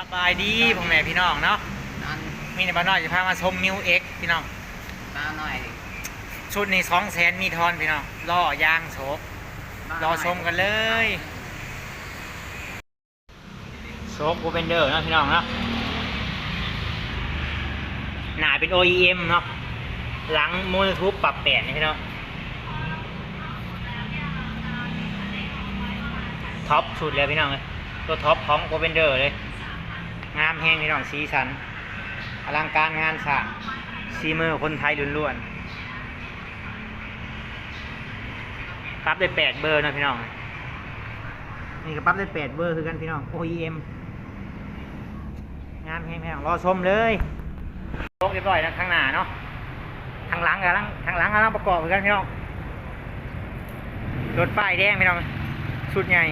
สบายดีพ่อแม่พี่น้องเนาะนอนมีในบ้านน้อยจะพามาชมมิวเอ็กพี่น้องตาหน่อยชุดนี้สองแสนมีทอนพี่น้องล่อยางโฉบรอชมกันเลยโชคโอเปนเดอร์เนาะพี่น้องเนาะหนาเป็น OEM เนาะหลังมูลทูปปรับแปดนี่พี่น้องท็อปสุดเลยพี่น้องเลยตัวท็อปของโอเปนเดอร์เลย งามแห้งพี่น้องสีสัน อลังการงานสร้างซีเมือคนไทยล้วนๆปั๊บได้แปดเบอร์นะพี่น้อง นี่ก็ปั๊บได้แปดเบอร์คือกันพี่น้อง OEM งามแห้งพี่น้องรอชมเลยโลกเรียบร้อยนะข้างหน้าเนาะทางหลังกับลังทางหลังกำลังประกอบคือกันพี่น้องรถป้ายแดงพี่น้องชุดใหญ่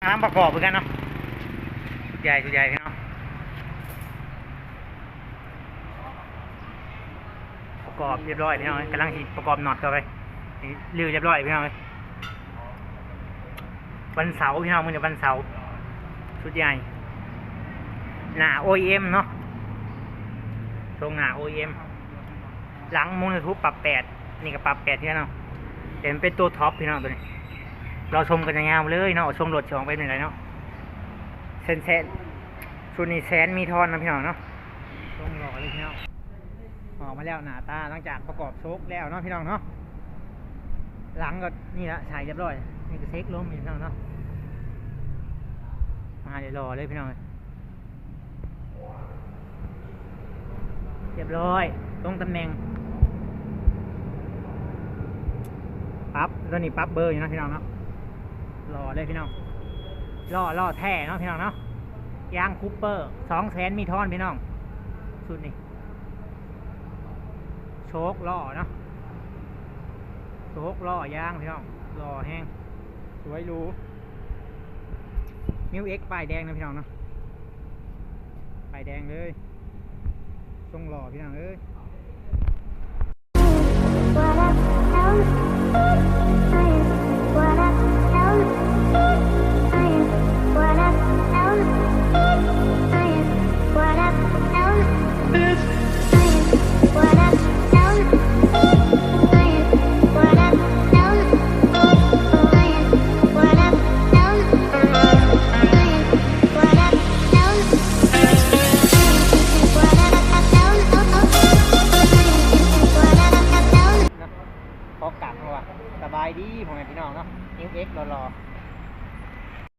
กำลังประกอบคือกันเนาะชุดใหญ่ชุดใหญ่พี่น้อง ประก อบเรียบร้อยพี่น้องกำลังสิประกอบน็อตเข้าไปนี่ลื้อเรียบร้อยพี่น้องวันเสาร์พี่น้องมันจะวันเสาร์ชุดใหญ่หน้า OEM เนาะตรงหน้า OEM หลังมูลทุบปรับแปดนี่ก็ปรับแปดที่น้องแต่มันเป็นตัวท็อปพี่น้องตัวนี้ เราชมกันยาวเลยเนาะชมรถชองไปหนึ่งไรเนาะเซนเซนชุดนี้แสนมีทอนนะพี่น้องเนาะชมหล่อเลยพี่น้อง ออกมาแล้วหน้าตาหลังจากประกอบโชคแล้วเนาะพี่น้องเนาะหลังก็นี่ละใช้เรียบร้อยนี่ก็เซ็กล้มพี่น้องเนาะมาเดี๋ยวรอเลยพี่น้องเรียบร้อยตรงตำแหน่งปั๊บตัวนี้ปั๊บเบอร์อยู่นะพี่น้องเนาะรอเลยพี่น้องล่อล่อแท้เนาะพี่น้องเนาะยางคูปเปอร์สองแสนมีทอนพี่น้องสุดนี่ โชกล่อเนาะโชกล่อย่างพี่น้องล่อแห้งสวยรูมิวเอ็กป้ายแดงนะพี่น้องเนาะป้ายแดงเลยทรงหล่อพี่น้องเอ้ย พอกลับเพาว่าสบายดีผมเห็พี่น้องเนาะเอ็กซ์รอ